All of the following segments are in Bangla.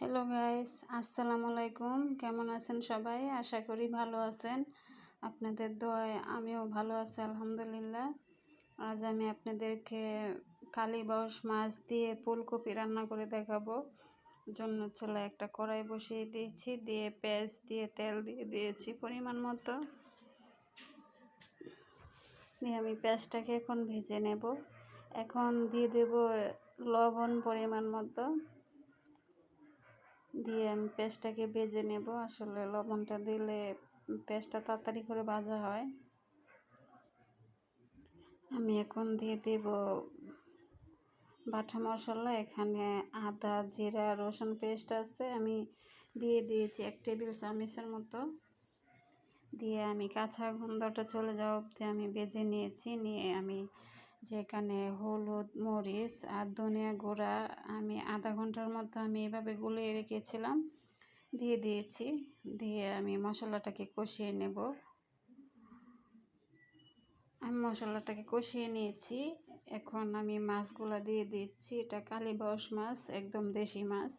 হ্যালো গাইস আসসালামু আলাইকুম কেমন আছেন সবাই? আশা করি ভালো আছেন। আপনাদের দোয়ায় আমিও ভালো আছি, আলহামদুলিল্লাহ। আজ আমি আপনাদেরকে কালীবাউস মাছ দিয়ে ফুলকপি রান্না করে দেখাবো। জন্য চলে একটা কড়াই বসিয়ে দিয়েছি, দিয়ে পেঁয়াজ দিয়ে তেল দিয়ে দিয়েছি পরিমাণ মতো। দিয়ে আমি পেঁয়াজটাকে এখন ভেজে নেব। এখন দিয়ে দেব লবণ পরিমাণ মতো। দিয়ে আমি পেস্টটাকে ভেজে নেব। আসলে লবণটা দিলে পেস্টটা তাড়াতাড়ি করে ভাজা হয়। আমি এখন দিয়ে দেব বাটা মশলা। এখানে আদা, জিরা, রসুন পেস্ট আছে। আমি দিয়ে দিয়েছি এক টেবিল চামচের মতো। দিয়ে আমি কাঁচা গন্ধটা চলে যাওয়া অবধি আমি বেজে নিয়েছি। নিয়ে আমি যেখানে হলুদ, মরিচ আর ধনিয়া গুঁড়া আমি আধা ঘণ্টার মতো আমি এভাবে গুলিয়ে রেখেছিলাম। দিয়ে দিয়েছি। দিয়ে আমি মশলাটাকে কষিয়ে নেব। আমি মশলাটাকে কষিয়ে নিয়েছি। এখন আমি মাছগুলো দিয়ে দিচ্ছি। এটা কালীবাউস মাছ, একদম দেশি মাছ।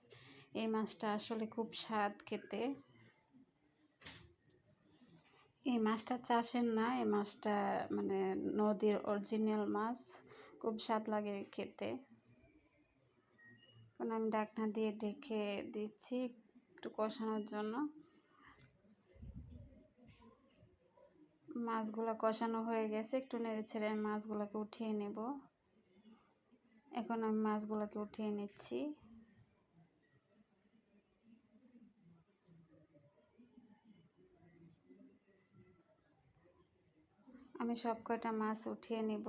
এই মাছটা আসলে খুব স্বাদ খেতে। এই মাছটা চাষের না, এই মাছটা মানে নদীর অরিজিনাল মাছ। খুব স্বাদ লাগে খেতে। এখন আমি ডাকনা দিয়ে ডেকে দিচ্ছি একটু কষানোর জন্য। মাছগুলো কষানো হয়ে গেছে, একটু নেড়ে ছেড়ে আমি মাছগুলোকে উঠিয়ে নেব। এখন আমি মাছগুলোকে উঠিয়ে নিচ্ছি। আমি সব কটা মাছ উঠিয়ে নিব।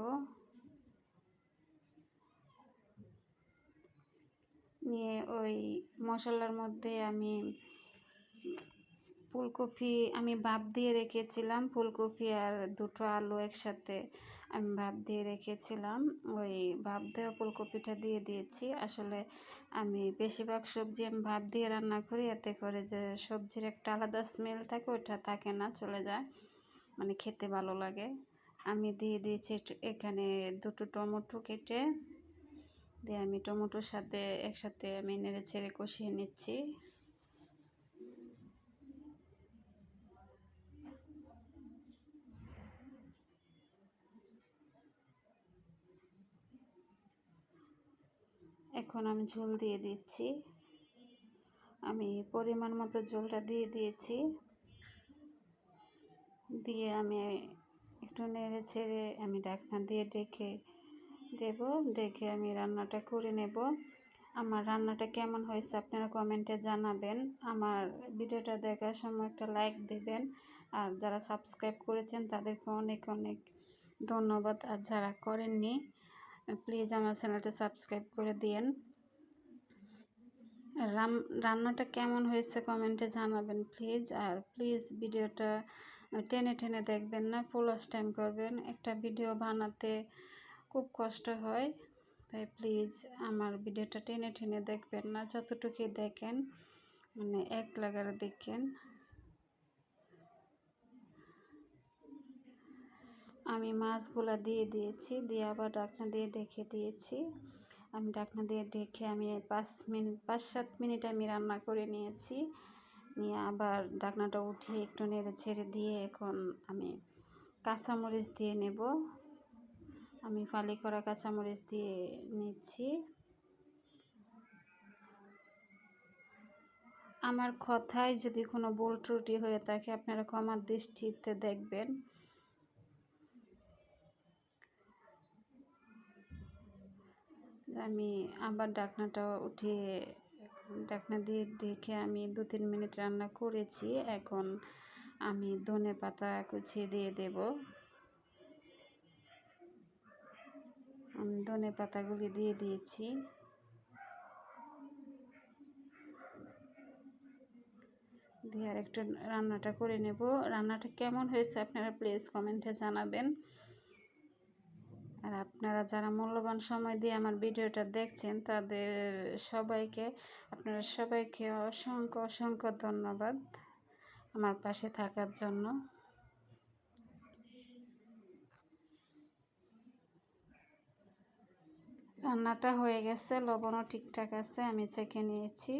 নিয়ে ওই মশলার মধ্যে আমি ফুলকপি, আমি ভাপ দিয়ে রেখেছিলাম, ফুলকপি আর দুটো আলু একসাথে আমি ভাপ দিয়ে রেখেছিলাম। ওই ভাপ দেওয়া ফুলকপিটা দিয়ে দিয়েছি। আসলে আমি বেশিরভাগ সবজি আমি ভাপ দিয়ে রান্না করি, এতে করে যে সবজির একটা আলাদা স্মেল থাকে ওইটা থাকে না, চলে যায়। মানে খেতে ভালো লাগে। আমি দিয়ে দিয়েছি এখানে দুটো টমেটো কেটে, দিয়ে আমি টমেটোর সাথে একসাথে আমি নেড়ে ছেড়ে কষিয়ে নিচ্ছি। এখন আমি ঝোল দিয়ে দিচ্ছি। আমি পরিমাণ মতো ঝোলটা দিয়ে দিয়েছি। দিয়ে আমি একটু নেড়ে ছেড়ে আমি ঢাকনা দিয়ে ডেকে দেব। ডেকে আমি রান্নাটা করে নেব। আমার রান্নাটা কেমন হয়েছে আপনারা কমেন্টে জানাবেন। আমার ভিডিওটা দেখার সময় একটা লাইক দেবেন। আর যারা সাবস্ক্রাইব করেছেন তাদেরকে অনেক অনেক ধন্যবাদ। আর যারা করেননি, প্লিজ আমার চ্যানেলটা সাবস্ক্রাইব করে দিয়েন। রান্নাটা কেমন হয়েছে কমেন্টে জানাবেন প্লিজ। আর প্লিজ ভিডিওটা টেনে টেনে দেখবেন না ফুলস টাইম করবেন। একটা ভিডিও বানাতে খুব কষ্ট হয়, তাই প্লিজ আমার ভিডিওটা টেনে টেনে দেখবেন না, যতটুকুই দেখেন মানে এক লাগারে দেখেন। আমি মাছগুলা দিয়ে দিয়েছি, দিয়ে আবার ডাকনা দিয়ে ডেকে দিয়েছি। আমি ডাকনা দিয়ে ডেকে আমি পাঁচ মিনিট, পাঁচ সাত মিনিট আমি রান্না করে নিয়েছি। নিয়ে আবার ডাকনাটা উঠিয়ে একটু নেড়ে ছেড়ে দিয়ে এখন আমি কাঁচামরিচ দিয়ে নেব। আমি ফালি করা কাঁচামরিচ দিয়ে নিচ্ছি। আমার কথায় যদি কোনো ভুল ত্রুটি হয়ে থাকে আপনারা ক্ষমার দৃষ্টিতে দেখবেন। আমি আবার ডাকনাটা উঠিয়ে ডাকনা দিয়ে আমি দু তিন মিনিট রান্না করেছি। এখন আমি ধনে পাতা কুচিয়ে দিয়ে দেব। আমি ধনে পাতাগুলি দিয়ে দিয়েছি। দিয়ে আর একটু রান্নাটা করে নেব। রান্নাটা কেমন হয়েছে আপনারা প্লিজ কমেন্টে জানাবেন। আর আপনারা যারা মূল্যবান সময় দিয়ে আমার ভিডিওটা দেখছেন, তাদের সবাইকে, আপনারা সবাইকে অসংখ্য অসংখ্য ধন্যবাদ আমার পাশে থাকার জন্য। রান্নাটা হয়ে গেছে, লবণও ঠিকঠাক আছে, আমি চেখে নিয়েছি।